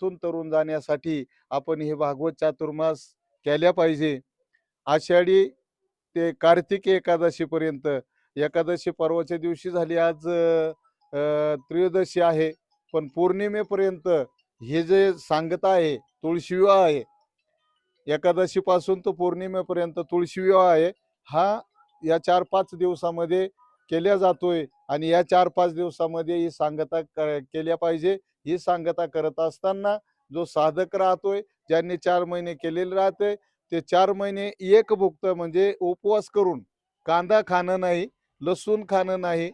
जीवनातून तरुण जाण्यासाठी आपण हे भागवत चातुर्मास केल्या पाहिजे. आषाढी ते कार्तिक एकादशीपर्यंत एकादशी पर्वाच्या दिवशी झाली आज त्रयोदशी आहे. पण पौर्णिमेपर्यंत हे जे सांगत आहे तुळशीविवाह आहे. एकादशीपासून तर पौर्णिमेपर्यंत तुळशीविवाह आहे. हा या चार पाच दिवसामध्ये केल्या जातोय आणि या चार पाच दिवसामध्ये ही सांगता क- केल्या पाहिजे ही सांगता करत असताना जो साधक राहतोय ज्यांनी चार महिने केलेले राहते ते चार महिने एक भुक्त म्हणजे उपवास करून कांदा खाणं नाही लसूण खाणं नाही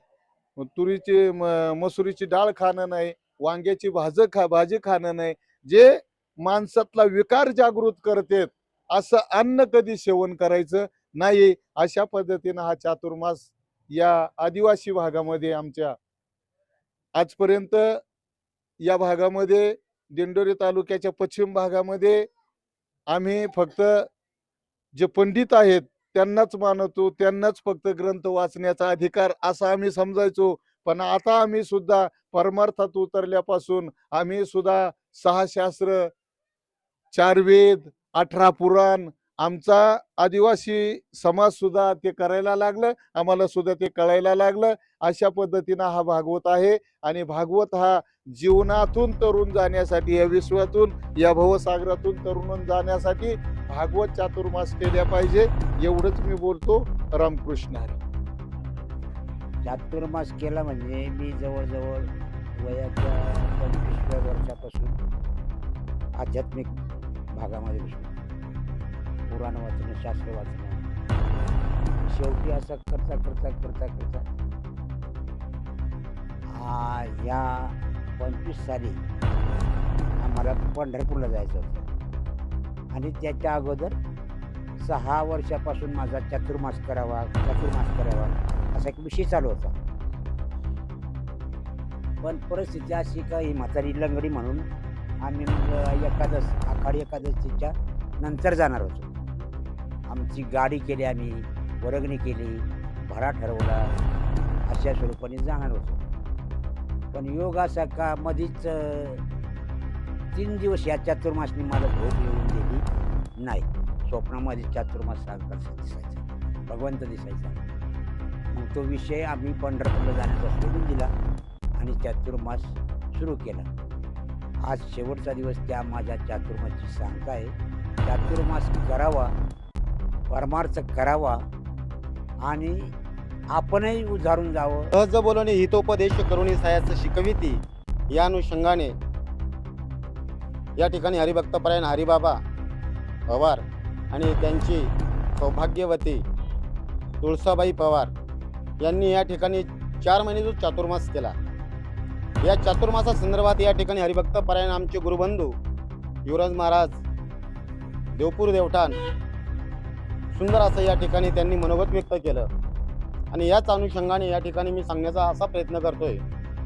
तुरीची म- मसुरीची डाळ खाणं नाही वांग्याची भाज खा भाजी खाणं नाही जे माणसातला विकार जागृत करतेत असं अन्न कधी सेवन करायचं नाही अशा पद्धतीनं हा चातुर्मास या आदिवासी भागामध्ये आमच्या आजपर्यंत या भागामध्ये दिंडोरी तालुक्याच्या पश्चिम भागामध्ये आम्ही फक्त जे पंडित आहेत त्यांनाच मानतो त्यांनाच फक्त ग्रंथ वाचण्याचा अधिकार असा आम्ही समजायचो. पण आता आम्ही सुद्धा परमार्थात उतरल्यापासून आम्ही सुद्धा सहा शास्त्र चार वेद अठरा पुराण आमचा आदिवासी समाज सुद्धा ते करायला लागलं आम्हाला सुद्धा ते कळायला लागलं. अशा पद्धतीनं हा भागवत आहे आणि भागवत हा जीवनातून तरुण जाण्यासाठी या विश्वातून या भवसागरातून तरुण जाण्यासाठी भागवत चातुर्मास केल्या पाहिजे. एवढंच मी बोलतो. रामकृष्ण हरी. चातुर्मास केला म्हणजे मी जवळजवळ वयाच्या पंचवीसव्या वर्षापासून आध्यात्मिक भागामध्ये घुसलो पुराण वाचणं शास्त्र वाचणं. शेवटी असं करता करता करता करता. ह्या पंचवीस साली आम्हाला पंढरपूरला जायचं होतं. आणि त्याच्या अगोदर सहा वर्षापासून माझा चतुर्मास करावा चतुर्मास करावा असा एक विषय चालू होता. पण परिस्थिती अशी का ही म्हातारी लंगडी म्हणून आम्ही मग एकादश आखाडी एकादशीच्या नंतर जाणार होतो. आमची गाडी केली आम्ही वर्गणी केली भरा ठरवला अशा स्वरूपाने जाणार होतो. पण योग असा का मधीच तीन दिवस या चातुर्मासनी मला झोप येऊन दिली नाही. स्वप्नामध्ये चातुर्मास सारखा दिसायचा भगवंत दिसायचा. मग तो विषय आम्ही पंढरपूरला जाण्याचा सोडून दिला आणि चातुर्मास सुरू केला. आज शेवटचा दिवस त्या माझ्या चातुर्मासची सांगता आहे चातुर्मास करावा परमार्थ करावा आणि आपणही उधारून जावं. सहज बोलणे हितोपदेश करुणी सायाचं शिकविती या अनुषंगाने या ठिकाणी हरिभक्तपरायण हरिबाबा पवार आणि त्यांची सौभाग्यवती तुळसाबाई पवार यांनी या ठिकाणी चार महिने जो चातुर्मास केला. या चातुर्मासा संदर्भात या ठिकाणी हरिभक्तपरायण आमचे गुरुबंधू युवराज महाराज देवपूर देवठाण सुंदर असं या ठिकाणी त्यांनी मनोगत व्यक्त केलं. आणि याच अनुषंगाने या ठिकाणी मी सांगण्याचा असा प्रयत्न करतोय.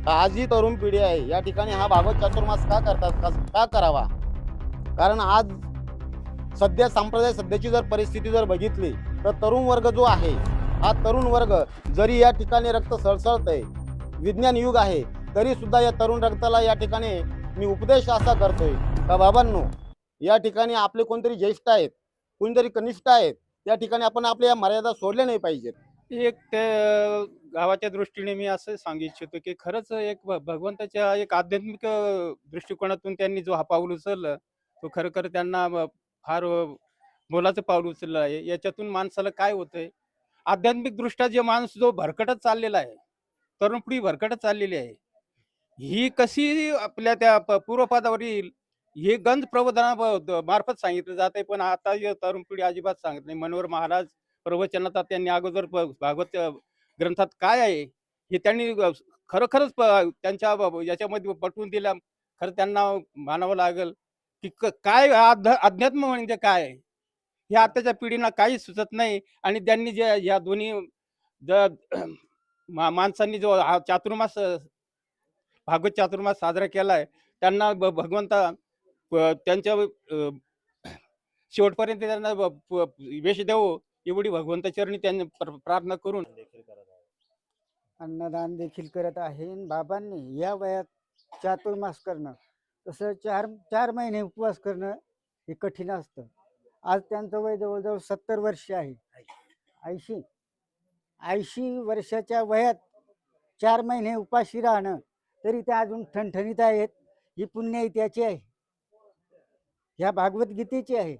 आज ही तरुण पिढी आहे या ठिकाणी हा भागवत चातुर्मास का करतात का- का करावा? कारण आज सध्या संप्रदाय सध्याची जर परिस्थिती जर बघितली तर तरुण वर्ग जो आहे हा तरुण वर्ग जरी या ठिकाणी रक्त सळसळत आहे विज्ञान युग आहे तरी सुद्धा या तरुण रक्ताला या ठिकाणी मी उपदेश असा करतोय का बाबांनो या ठिकाणी आपले कोणतरी ज्येष्ठ आहेत कोणतरी कनिष्ठ आहेत या ठिकाणी आपण आपल्या या मर्यादा सोडल्या नाही पाहिजेत. एक ते गावाच्या दृष्टीने मी असं सांगू इच्छितो की खरंच एक भगवंताच्या एक आध्यात्मिक दृष्टिकोनातून त्यांनी जो हा पाऊल उचललं तो खरखर त्यांना फार मोलाचं पाऊल उचललं आहे. याच्यातून माणसाला काय होतंय? आध्यात्मिक दृष्ट्या जे माणूस जो भरकटत चाललेला आहे तरुण पिढी भरकटत चाललेली आहे ही कशी आपल्या त्या प- पूर्वपदावर येईल? हे गंज प्रबोधना मार्फत सांगितलं जात आहे. पण आता तरुण पिढी अजिबात सांगत नाही. मनोहर महाराज प्रवचनाचा त्यांनी अगोदर प- भागवत ग्रंथात काय आहे? हे त्यांनी खरोखरच प- त्यांच्या याच्यामध्ये पटवून दिलं. खरं त्यांना मानावं लागेल की क- काय अध्यात्म म्हणजे काय? आहे हे आताच्या पिढीला काही सुचत नाही. आणि त्यांनी जे या दोन्ही ज- माणसांनी जो हा चातुर्मास भागवत चातुर्मास साजरा केलाय त्यांना भगवंता त्यांच्या शेवटपर्यंत त्यांना यश देवो एवढी भगवंताचरणी त्यांनी प्र- प्रार्थना करून अन्नदान देखील करत आहे. बाबांनी या वयात चातुर्मास करणं तसं चार चार महिने उपवास करणं हे कठीण असतं. आज त्यांचं वय जवळजवळ सत्तर वर्ष आहे. ऐंशी ऐंशी वर्षाच्या वयात चार महिने उपाशी राहणं तरी ते अजून ठणठणीत आहेत. ही पुण्य त्याची आहे. ह्या भागवत गीतेची आहे.